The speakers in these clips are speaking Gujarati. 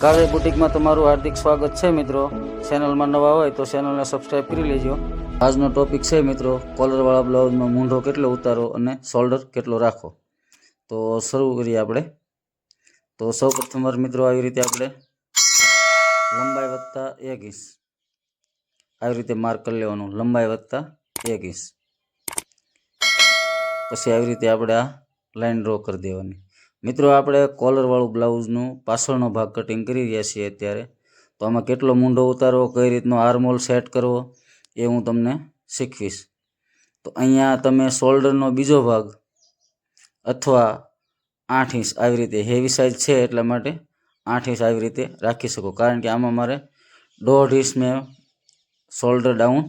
કાવ્ય બુટિકમાં તમારું હાર્દિક સ્વાગત છે મિત્રો. ચેનલમાં નવા હોય તો ચેનલને સબસ્ક્રાઈબ કરી લેજો. આજનો ટોપિક છે મિત્રો કોલરવાળા બ્લાઉઝમાં મૂંઢો કેટલો ઉતારો અને શોલ્ડર કેટલો રાખો? તો શરૂ કરીએ આપણે. તો સૌ પ્રથમ મિત્રો, આવી રીતે આપણે લંબાઈ વત્તા એક ઇંચ. આવી રીતે માર્ક કરી લેવાનું, લંબાઈ વત્તા એક ઇંચ. પછી આવી રીતે આપણે આ લાઈન ડ્રો કરી દેવાની. મિત્રો, આપણે કોલરવાળું બ્લાઉઝનું પાછળનો ભાગ કટિંગ કરી રહ્યા છીએ અત્યારે. તો આમાં કેટલો મૂંડો ઉતારવો, કઈ રીતનો આર્મોલ સેટ કરવો, એ હું તમને શીખવીશ. તો અહીંયા તમે શોલ્ડરનો બીજો ભાગ અથવા આઠ ઇંચ આવી રીતે હેવી સાઇઝ છે, એટલા માટે આઠ ઇંચ આવી રીતે રાખી શકો. કારણ કે આમાં મારે દોઢ ઇંચ મેં શોલ્ડર ડાઉન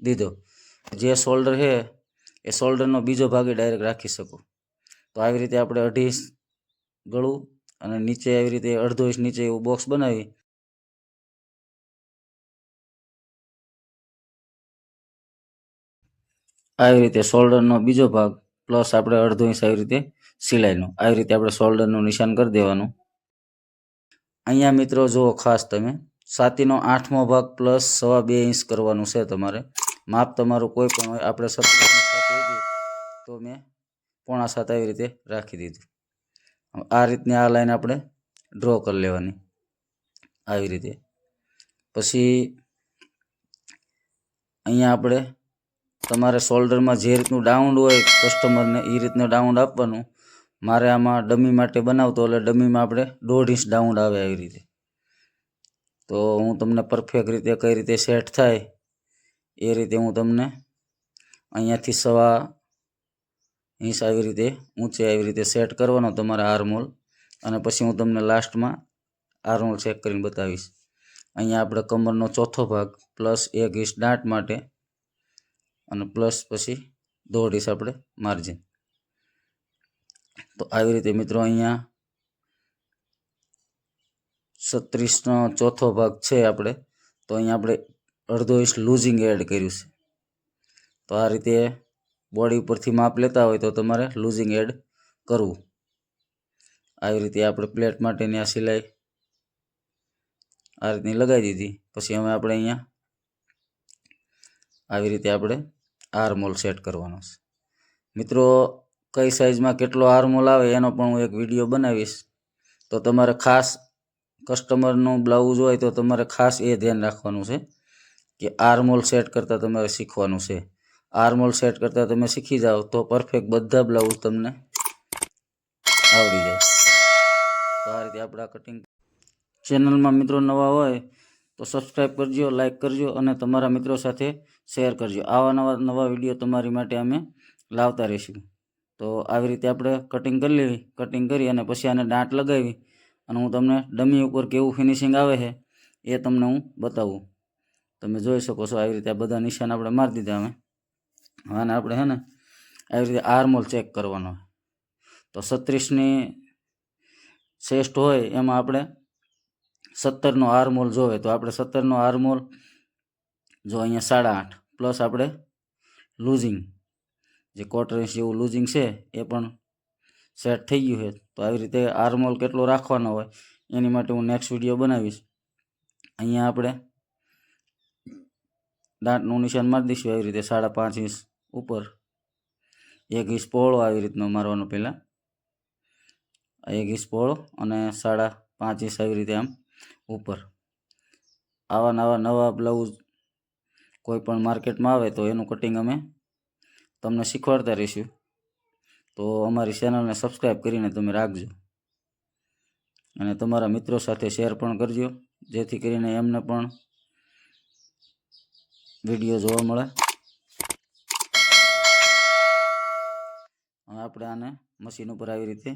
દીધો. જે શોલ્ડર છે, એ શોલ્ડરનો બીજો ભાગ ડાયરેક્ટ રાખી શકો. તો આવી રીતે આપણે અઢી ઇંચ ગળું અને નીચે આવી રીતે અડધો ઇંચ નીચે એવું બોક્સ બનાવી. આવી રીતે શોલ્ડરનો બીજો ભાગ પ્લસ આપણે અડધો ઇંચ આવી રીતે સિલાઈનો. આવી રીતે આપણે શોલ્ડરનું નિશાન કરી દેવાનું. અહીંયા મિત્રો જુઓ ખાસ તમે, સાતીનો આઠમો ભાગ પ્લસ સવા બે ઇંચ કરવાનું છે તમારે. માપ તમારું કોઈ પણ હોય, આપણે સત્તર તો મેં પોણા સાત આવી રીતે રાખી દીધું. આ રીતની આ લાઈન આપણે ડ્રો કરી લેવાની. આવી રીતે. પછી અહીંયા આપણે તમારે શોલ્ડરમાં જે રીતનું ડાઉન હોય કસ્ટમરને એ રીતનું ડાઉન આપવાનું. મારે આમાં ડમી માટે બનાવતો એટલે ડમીમાં આપણે દોઢ ઇંચ ડાઉન આવે આવી રીતે. તો હું તમને પરફેક્ટ રીતે કઈ રીતે સેટ થાય એ રીતે હું તમને અહીંયાથી સવા ઇંચ આવી રીતે ઊંચે આવી રીતે સેટ કરવાનો તમારા આર્મોલ અને પછી હું તમને લાસ્ટમાં આર્મોલ ચેક કરીને બતાવીશ. અહીંયા આપણે કમરનો ચોથો ભાગ પ્લસ એક ઇંચ દાંટ માટે અને પ્લસ પછી દોઢ ઇંચ આપણે માર્જિન તો આવી રીતે મિત્રો અહીંયા છત્રીસનો ચોથો ભાગ છે આપણે, તો અહીંયા આપણે અડધો ઇંચ લૂઝિંગ એડ કર્યું છે. તો આ રીતે બોડી ઉપરથી માપ લેતા હોય તો તમારે લૂઝિંગ એડ કરવું. આવી રીતે આપણે પ્લેટ માટેની આ સિલાઈ આ રીતની લગાવી દીધી. પછી હવે આપણે અહીંયા આવી રીતે આપણે આર્મોલ સેટ કરવાનો છે. મિત્રો, કઈ સાઈઝમાં કેટલો આર્મોલ આવે એનો પણ હું એક વીડિયો બનાવીશ. તો તમારે ખાસ કસ્ટમરનું બ્લાઉઝ હોય તો તમારે ખાસ એ ધ્યાન રાખવાનું છે કે આર્મોલ સેટ કરતાં તમારે શીખવાનું છે. આર્મોલ સેટ કરતાં તમે શીખી જાઓ તો પરફેક્ટ બધા બ્લાઉઝ તમને આવડી જાય. તો આ રીતે આપણા કટિંગ ચેનલમાં મિત્રો નવા હોય તો સબસ્ક્રાઈબ કરજો લાઇક કરજો અને તમારા મિત્રો સાથે શેર કરજો. આવા નવા નવા વીડિયો તમારી માટે અમે લાવતા રહીશું. તો આવી રીતે આપણે કટિંગ કરી લેવી કટિંગ કરી અને પછી આને દાંટ લગાવી અને હું તમને ડમી ઉપર કેવું ફિનિશિંગ આવે છે એ તમને હું બતાવું. તમે જોઈ શકો છો આવી રીતે આ બધા નિશાન આપણે મારી દીધા અમે. અને આપણે હે ને, આવી રીતે આર્મોલ ચેક કરવાનો. તો છત્રીસની શ્રેષ્ઠ હોય, એમાં આપણે સત્તરનો આર્મોલ જોવે. તો આપણે સત્તરનો આર્મોલ જો અહીંયા સાડા આઠ, પ્લસ આપણે લૂઝિંગ જે ક્વાર્ટર ઇંચ જેવું લૂઝિંગ છે, એ પણ સેટ થઈ ગયું છે. તો આવી રીતે આર્મોલ કેટલો રાખવાનો હોય, એની માટે હું નેક્સ્ટ વીડિયો બનાવીશ. અહીંયા આપણે દાંતનું નિશાન મારી દઈશું, આવી રીતે સાડા પાંચ ઇંચ ઉપર. એક ઇંચ આવી રીતનો મારવાનો પહેલાં. એક ઇંચ અને સાડા પાંચ ઇંચ આવી રીતે આમ ઉપર. આવા નવા નવા બ્લાઉઝ કોઈ પણ માર્કેટમાં આવે તો એનું કટિંગ અમે તમને શીખવાડતા રહીશું. તો અમારી ચેનલને સબસ્ક્રાઈબ કરીને તમે રાખજો. અને તમારા મિત્રો સાથે શેર પણ કરજો, જેથી કરીને એમને પણ વીડિયો જોવા મળે. હવે આપણે આને મશીન ઉપર આવી રીતે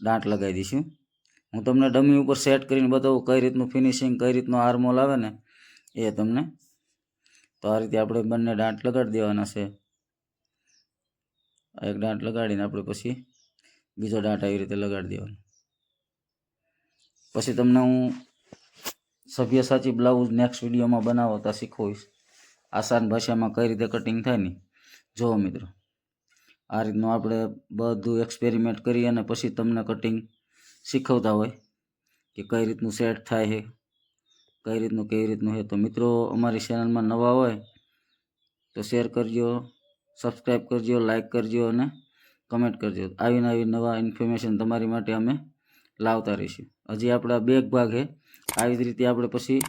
દાંટ લગાવી દઈશું. હું તમને ડમી ઉપર સેટ કરીને બતાવું કઈ રીતનું ફિનિશિંગ કઈ રીતનો હાર્મોલ આવે ને એ તમને. તો આ રીતે આપણે બંને દાંટ લગાડી દેવાના છે. એક દાંટ લગાડીને આપણે પછી બીજો દાંટ આવી રીતે લગાડી દેવાનો. પછી તમને હું સભ્ય સાચી બ્લાઉઝ નેક્સ્ટ વિડીયોમાં બનાવતા શીખવીશ. આસાન ભાષામાં કઈ રીતે કટિંગ થાય ને. જુઓ મિત્રો. આ રીતનું આપણે બધું એક્સપેરિમેન્ટ કરી અને પછી તમને કટિંગ શીખવતા હોય કે કઈ રીતનું સેટ થાય છે, કઈ રીતનું, કેવી રીતનું છે. તો મિત્રો, અમારી ચેનલમાં નવા હોય તો શેર કરજો સબસ્ક્રાઈબ કરજો લાઈક કરજો અને કમેન્ટ કરજો. આવીને આવી નવા ઇન્ફોર્મેશન તમારી માટે અમે લાવતા રહીશું. હજી આપણા બે ભાગ છે. આવી જ રીતે આપણે પછી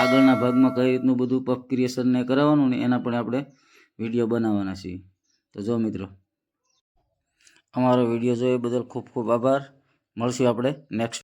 આગળના ભાગમાં કઈ રીતનું બધું પફ ક્રિએશન ને કરાવવાનું ને એના પણ આપણે વીડિયો બનાવવાના છીએ. તો જો મિત્રો અમારો વીડિયો જોયો બદલ ખૂબ ખૂબ આભાર. મળશું આપણે નેક્સ્ટ